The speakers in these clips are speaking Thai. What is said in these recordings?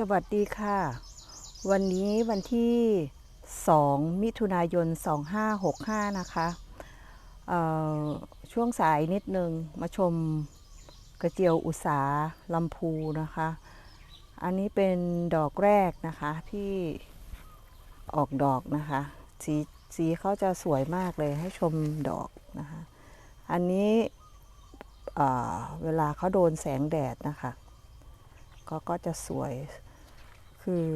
สวัสดีค่ะ วันนี้วันที่ 2 มิถุนายน 2565 นะคะช่วงสายนิดนึงมาชมกระเจียวอุสาลำพูนะคะ อันนี้เป็นดอกแรกนะคะที่ออกดอกนะคะ สีสีเขาจะสวยมากเลยให้ชมดอกนะคะ อันนี้เอ่อเวลาเขาโดนแสงแดดนะคะก็ก็จะสวย คือ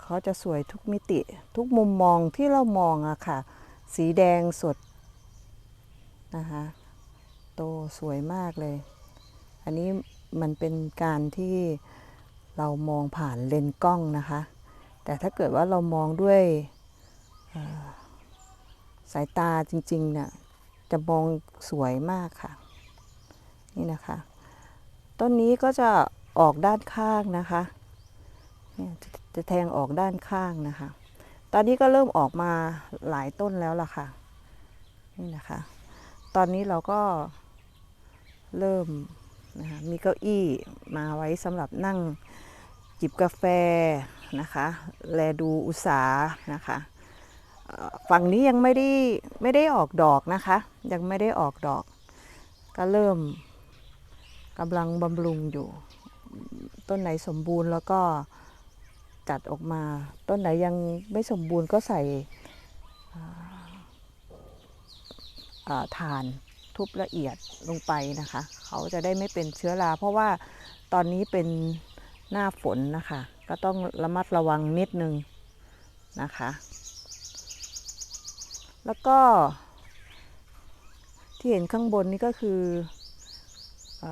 เขาจะสวยทุกมิติทุกมุมมองที่เรามองอะค่ะ สีแดงสดนะคะโตสวยมากเลย อันนี้มันเป็นการที่เรามองผ่านเลนส์กล้องนะคะ แต่ถ้าเกิดว่าเรามองด้วยสายตาจริงๆเนี่ยจะมองสวยมากค่ะ นี่นะคะ ต้นนี้ก็จะออกด้านข้างนะคะ เนี่ยจะจะแทงออกด้านข้างนะคะ ตอนนี้ก็เริ่มออกมาหลายต้นแล้วล่ะค่ะ นี่นะคะ ตอนนี้เราก็เริ่มนะคะมีเก้าอี้มาไว้สำหรับนั่งจิบกาแฟนะคะ แลดูอุตสานะคะ ฝั่งนี้ยังไม่ได้ไม่ได้ออกดอกนะคะ ยังไม่ได้ออกดอก ก็เริ่มกำลังบำรุงอยู่ ต้นไหนสมบูรณ์แล้วก็ จัดออกมา ต้นไหนยังไม่สมบูรณ์ก็ใส่อ่านทุบละเอียดลงไปนะคะ เขาจะได้ไม่เป็นเชื้อรา เพราะว่าตอนนี้เป็นหน้าฝนนะคะ ก็ต้องระมัดระวังนิดนึงนะคะ แล้วก็ ที่เห็นข้างบนนี่ก็คืออ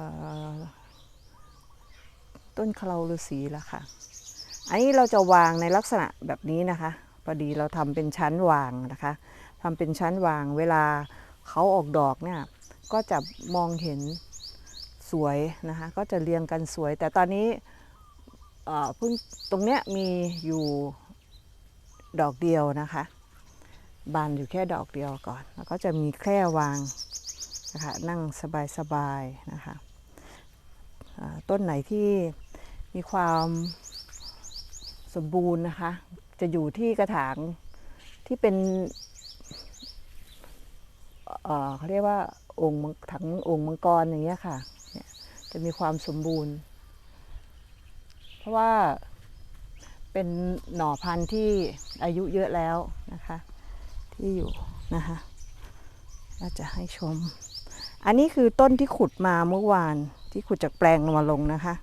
ต้นคราฤาษีแล้วค่ะ อันนี้เราจะวางในลักษณะแบบนี้นะคะพอดีเราทำเป็นชั้นวางนะคะทำเป็นชั้นวางเวลาเขาออกดอกเนี่ยก็จะมองเห็นสวยนะคะ ก็จะเรียงกันสวย แต่ตอนนี้เพิ่งตรงเนี้ยมีอยู่ดอกเดียวนะคะ บานอยู่แค่ดอกเดียวก่อน แล้วก็จะมีแคร่วางนะคะนั่งสบายๆนะคะต้นไหนที่มีความ สมบูรณ์นะคะ จะอยู่ที่กระถางที่เป็นเเขาเรียกว่าองค์ถังองค์มังกรอย่างเงี้ยค่ะ จะมีความสมบูรณ์ เพราะว่าเป็นหน่อพันธุ์ที่อายุเยอะแล้วนะคะ ที่อยู่นะคะก็จะให้ชม อันนี้คือต้นที่ขุดมาเมื่อวานที่ขุดจากแปลงลงมาลงนะคะ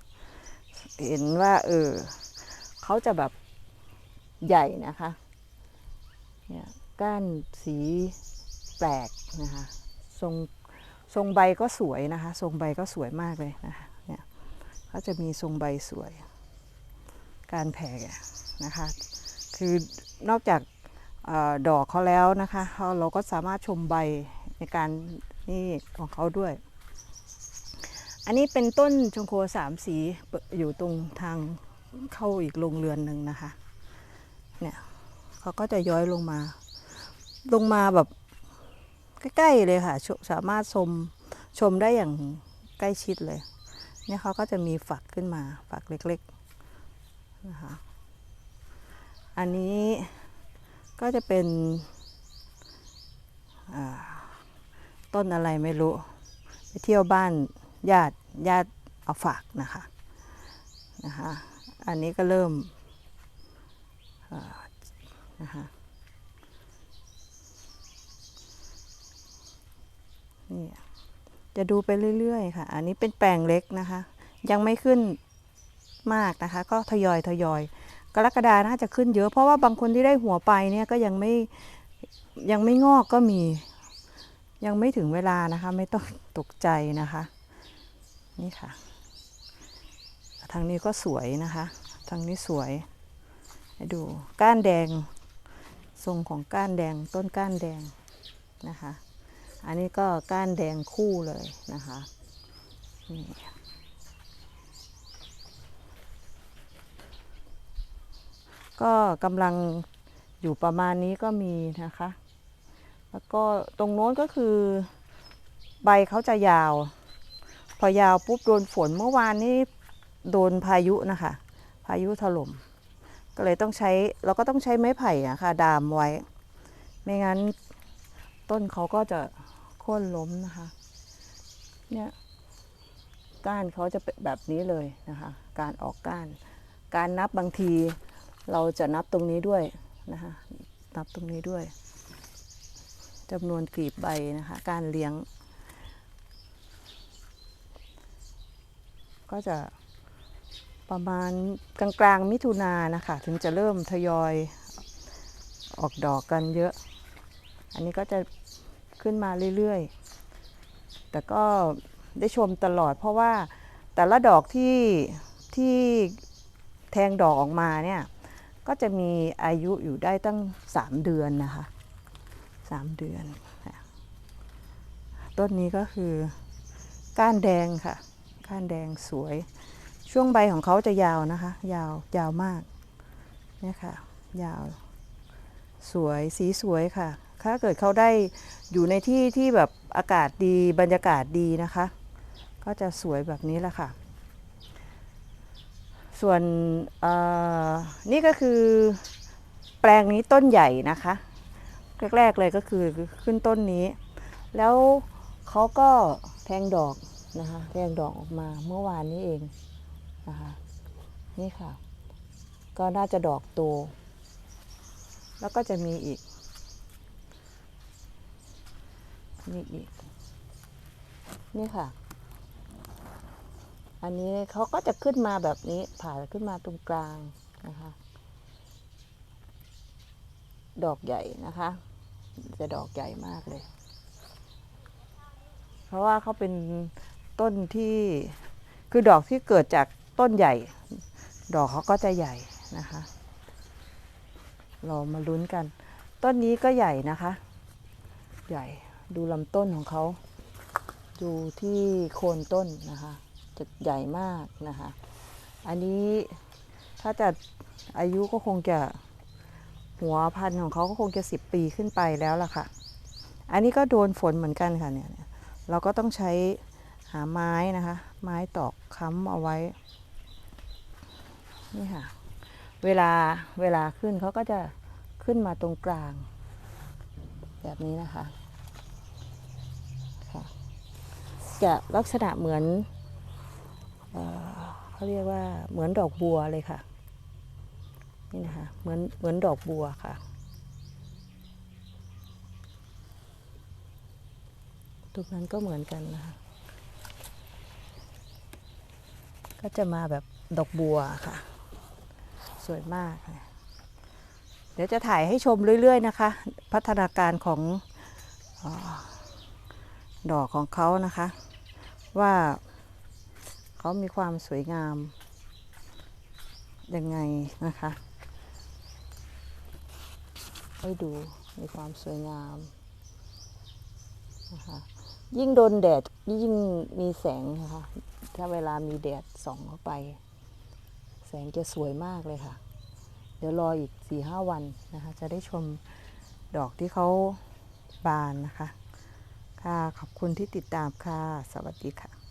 เห็นว่าเออ เขาจะแบบใหญ่นะคะ เนี่ยก้านสีแปลกนะคะ ทรงทรงใบก็สวยนะคะ ทรงใบก็สวยมากเลยนะคะ เนี่ยเขาจะมีทรงใบสวย การแผ่นะคะ คือนอกจากอดอกเขาแล้วนะคะเราเราก็สามารถชมใบในการนี่ของเขาด้วย อันนี้เป็นต้นชงโคสามสีอยู่ตรงทาง เข้าอีกโรงเรือนหนึ่งนะคะ เนี่ยเขาก็จะย้อยลงมา ลงมาแบบใกล้ๆเลยค่ะ สามารถชมชมได้อย่างใกล้ชิดเลย เนี่ยเขาก็จะมีฝักขึ้นมาฝักเล็กๆนะคะอันนี้ก็จะเป็นต้นอะไรไม่รู้ ไปเที่ยวบ้านญาติญาติเอาฝากนะคะนะคะ อันนี้ก็เริ่มนะคะนี่จะดูไปเรื่อยๆค่ะ อันนี้เป็นแปลงเล็กนะคะ ยังไม่ขึ้นมากนะคะ ก็ทยอยทยอยกรกฎาน่าจะขึ้นเยอะเพราะว่าบางคนที่ได้หัวไปเนี่ยก็ยังไม่ยังไม่งอกก็มี ยังไม่ถึงเวลานะคะ ไม่ต้องตกใจนะคะ นี่ค่ะ ทางนี้ก็สวยนะคะ ทางนี้สวย ให้ดูก้านแดง ทรงของก้านแดงต้นก้านแดงนะคะ อันนี้ก็ก้านแดงคู่เลยนะคะนี่ก็กำลังอยู่ประมาณนี้ก็มีนะคะ แล้วก็ตรงโน้นก็คือใบเขาจะยาว พอยาวปุ๊บโดนฝนเมื่อวานนี้ โดนพายุนะคะ พายุถล่ม ก็เลยต้องใช้เราก็ต้องใช้ไม้ไผ่อะค่ะ ดามไว้ ไม่งั้นต้นเขาก็จะโค่นล้มนะคะ เนี่ยก้านเขาจะเป็นแบบนี้เลยนะคะ การออกก้าน การนับบางทีเราจะนับตรงนี้ด้วยนะคะ นับตรงนี้ด้วยจำนวนกลีบใบนะคะ การเลี้ยง ก็จะ ประมาณกลางกลางๆมิถุนานะคะ ถึงจะเริ่มทยอยออกดอกกันเยอะ อันนี้ก็จะขึ้นมาเรื่อยๆ แต่ก็ได้ชมตลอดเพราะว่าแต่ละดอกที่ที่แทงดอกออกมาเนี่ย ก็จะมีอายุอยู่ได้ตั้ง 3 เดือนนะคะ 3 เดือน ต้นนี้ก็คือก้านแดงค่ะ ก้านแดงสวย ช่วงใบของเขาจะยาวนะคะ ยาวยาวมากเนี่ยค่ะ ยาว สวยสีสวยค่ะ ถ้าเกิดเขาได้อยู่ในที่ที่แบบอากาศดีบรรยากาศดีนะคะ ก็จะสวยแบบนี้แหละค่ะ ส่วนอ่อนี่ก็คือแปลงนี้ต้นใหญ่นะคะแรกๆเลยก็คือขึ้นต้นนี้ แล้วเขาก็แทงดอกนะคะ แทงดอกออกมาเมื่อวานนี้เอง นะคะนี่ค่ะ ก็น่าจะดอกโต แล้วก็จะมีอีก มีอีก นี่ค่ะ อันนี้เขาก็จะขึ้นมาแบบนี้ ผ่าขึ้นมาตรงกลางนะคะ ดอกใหญ่นะคะ จะดอกใหญ่มากเลย เพราะว่าเขาเป็นต้นที่คือดอกที่เกิดจาก ต้นใหญ่ ดอกเขาก็จะใหญ่นะคะ เรามาลุ้นกัน ต้นนี้ก็ใหญ่นะคะ ใหญ่ดูลำต้นของเขาดูที่โคนต้นนะคะจะใหญ่มากนะคะ อันนี้ถ้าจะอายุก็คงจะหัวพันธุ์ของเขาก็คงจะสิบปีขึ้นไปแล้วล่ะค่ะ อันนี้ก็โดนฝนเหมือนกันค่ะเนี่ยเนี่ยเราก็ต้องใช้หาไม้นะคะ ไม้ตอกค้ำเอาไว้ นี่ค่ะ เวลาเวลาขึ้นเขาก็จะขึ้นมาตรงกลาง แบบนี้นะคะค่ะจะลักษณะเหมือนเอเขาเรียกว่าเหมือนดอกบัวเลยค่ะ นี่นะคะเหมือนเหมือนดอกบัวค่ะ ตรงนั้นก็เหมือนกันนะคะก็จะมาแบบดอกบัวค่ะ สวยมาก เดี๋ยวจะถ่ายให้ชมเรื่อย ๆ นะคะ พัฒนาการของอดอกของเขานะคะ ว่าเขามีความสวยงาม ยังไงนะคะ ให้ดูมีความสวยงามนะคะยิ่งโดนแดดยิ่งมีแสงนะคะ ถ้าเวลามีแดดส่องเข้าไป แสงจะสวยมากเลยค่ะ เดี๋ยวรออีก4ีหวันนะคะ จะได้ชมดอกที่เขาบานนะคะ ค่ะ ขอบคุณที่ติดตามค่ะ สวัสดีค่ะ